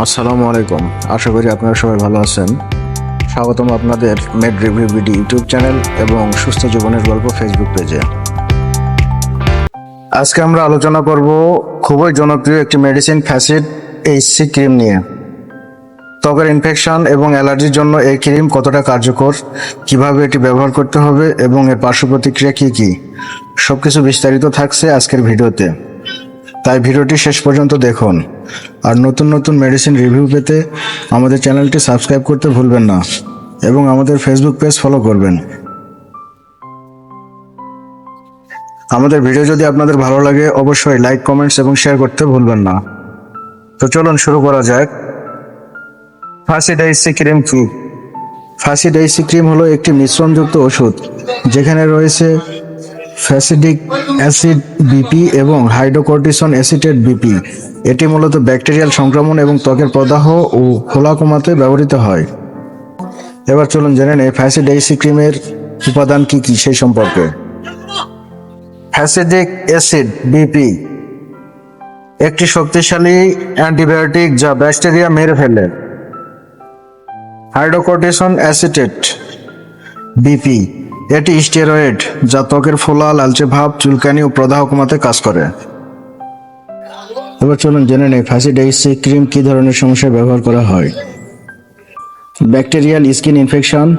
আসসালামু আলাইকুম। আশা করি আপনারা সবাই ভালো আছেন। স্বাগতম আপনাদের med review BD YouTube channel এবং সুস্থ জীবনের গল্প ফেসবুক পেজে। আজকে আমরা আলোচনা করব খুবই জনপ্রিয় একটি মেডিসিন ফ্যাসিড এইচসি ক্রিম নিয়ে। ত্বকের ইনফেকশন এবং অ্যালার্জির জন্য এই ক্রিম কতটা কার্যকর, কীভাবে এটি ব্যবহার করতে হবে এবং এর পার্শ্ব প্রতিক্রিয়া কী কী সব কিছু বিস্তারিত থাকছে আজকের ভিডিওতে। তাই ভিডিওটি শেষ পর্যন্ত দেখুন। আর নতুন নতুন মেডিসিন রিভিউ পেতে আমাদের চ্যানেলটি সাবস্ক্রাইব করতে ভুলবেন না এবং আমাদের ফেসবুক পেজ ফলো করবেন। আমাদের ভিডিও যদি আপনাদের ভালো লাগে, অবশ্যই লাইক কমেন্টস এবং শেয়ার করতে ভুলবেন না। তো চলুন শুরু করা যাক। ফাঁসি ডাইসি ক্রিম কি ফাঁসি ডাইসি ক্রিম হলো একটি মিশ্রণযুক্ত ওষুধ, যেখানে রয়েছে ফ্যাসিডিক অ্যাসিড বিপি এবং হাইড্রোকর্টিসন অ্যাসিটেট বিপি। এটি মূলত ব্যাকটেরিয়াল সংক্রমণ এবং ত্বকের প্রদাহ ও খোলা কমাতে ব্যবহৃত হয়। এবার চলুন জেনে নেই ফ্যাসিড এইসি ক্রিমের উপাদান কি কি সেই সম্পর্কে। ফ্যাসিডিক অ্যাসিড বিপি একটি শক্তিশালী অ্যান্টিবায়োটিক যা ব্যাকটেরিয়া মেরে ফেলে। হাইড্রোকর্টিসন অ্যাসিটেট বিপি এটি স্টেরয়েড, যা ত্বকের ফোলা লালচে ভাব, চুলকানি ও প্রদাহ কমাতে কাজ করে। এবার চলুন জেনে নেই, ফ্যাসিড এইসি ক্রিম কী ধরনের সমস্যায় ব্যবহার করা হয়। ব্যাকটেরিয়াল স্কিন ইনফেকশন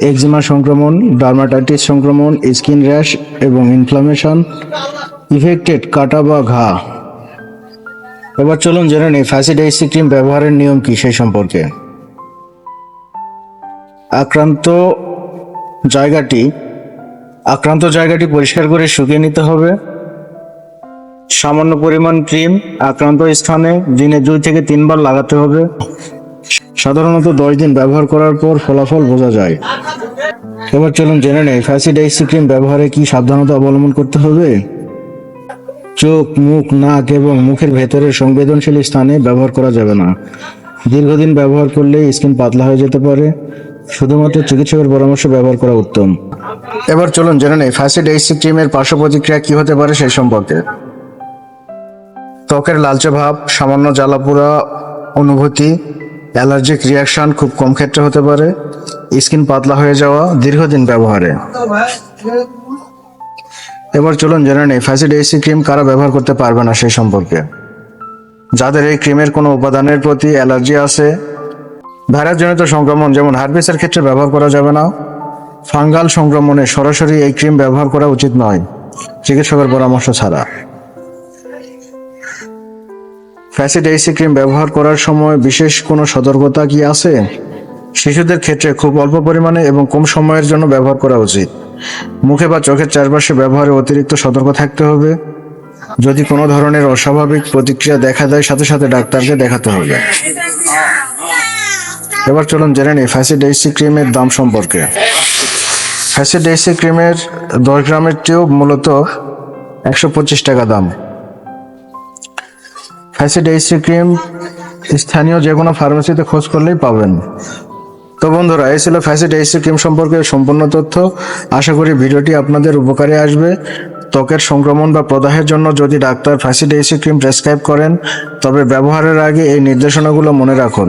এক্সিমা সংক্রমণ, ডার্মাটাইটিস সংক্রমণ, স্কিন র্যাশ এবং ইনফ্লামেশন, ইফেক্টেড কাটা বা ঘা। এবার চলুন জেনে নেই, ফ্যাসিড এইসি ক্রিম ব্যবহারের নিয়ম কী সেই সম্পর্কে। আক্রান্ত জায়গাটি, আক্রান্ত জায়গাটি পরিষ্কার করে শুকিয়ে নিতে হবে। সামান্য পরিমাণ ক্রিম আক্রান্ত স্থানে দিনে দুই থেকে তিনবার লাগাতে হবে। সাধারণত দশ দিন ব্যবহার করার পর ফলাফল বোঝা যায়। এবার চলুন জেনে নেই, ফ্যাসিড আইসি ক্রিম ব্যবহারে কি সাবধানতা অবলম্বন করতে হবে? চোখ, মুখ, নাক এবং মুখের ভেতরের সংবেদনশীল স্থানে ব্যবহার করা যাবে না। দীর্ঘদিন ব্যবহার করলে স্কিন পাতলা হয়ে যেতে পারে। শুধুমাত্র চিকিৎসকের পরামর্শ ব্যবহার করা উত্তম। এবার চলুন জেনে নেই ফ্যাসিড এইসি ক্রিমের পার্শ্ব প্রতিক্রিয়া কি হতে পারে সেই সম্পর্কে। ত্বকের লালচে ভাব সামান্য জ্বালাপোড়া অনুভূতি অ্যালার্জিক রিয়াকশন খুব কম ক্ষেত্রে হতে পারে স্কিন পাতলা হয়ে যাওয়া দীর্ঘদিন ব্যবহারে। এবার চলুন জেনে নেই ফ্যাসিড এইসি ক্রিম কারা ব্যবহার করতে পারবে না সেই সম্পর্কে। যাদের এই ক্রিমের কোনো উপাদানের প্রতি অ্যালার্জি আছে ভাইরাসজনিত সংক্রমণ যেমন হার্পিসের ক্ষেত্রে ব্যবহার করা যাবে না, ফাঙ্গাল সংক্রমণে সরাসরি এই ক্রিম ব্যবহার করা উচিত নয়, চিকিৎসকের পরামর্শ ছাড়া। ফ্যাসিড এইসি ক্রিম ব্যবহার করার সময় বিশেষ কোনো সতর্কতা কি আছে? শিশুদের ক্ষেত্রে খুব অল্প পরিমাণে এবং কম সময়ের জন্য ব্যবহার করা উচিত। মুখে বা চোখের চারপাশে ব্যবহারে অতিরিক্ত সতর্ক থাকতে হবে। যদি কোনো ধরনের অস্বাভাবিক প্রতিক্রিয়া দেখা দেয়, সাথে সাথে ডাক্তারকে দেখাতে হবে। এবার চলুন জেনে নিই ফ্যাসিড এইসি ক্রিমের দাম সম্পর্কে। ফ্যাসিড এইসি ক্রিমের দশ গ্রামের টিউব মূলত একশো পঁচিশ টাকা দাম। ফ্যাসিড এইসি ক্রিম স্থানীয় যে কোনো ফার্মেসিতে খোঁজ করলেই পাবেন। তো বন্ধুরা, এই ছিল ফ্যাসিড এইসি ক্রিম সম্পর্কে সম্পূর্ণ তথ্য। আশা করি ভিডিওটি আপনাদের উপকারে আসবে। ত্বকের সংক্রমণ বা প্রদাহের জন্য যদি ডাক্তার ফ্যাসিড এইসি ক্রিম প্রেসক্রাইব করেন, তবে ব্যবহারের আগে এই নির্দেশনাগুলো মনে রাখুন।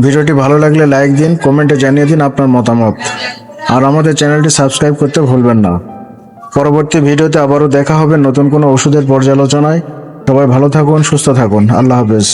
ভিডিওটি ভালো লাগলে লাইক দিন, কমেন্টে জানিয়ে দিন আপনার মতামত। আর আমাদের চ্যানেলটি সাবস্ক্রাইব করতে ভুলবেন না। পরবর্তী ভিডিওতে আবারও দেখা হবে নতুন কোনো ওষুধের পর্যালোচনায়। সবাই ভালো থাকুন, সুস্থ থাকুন। আল্লাহ হাফেজ।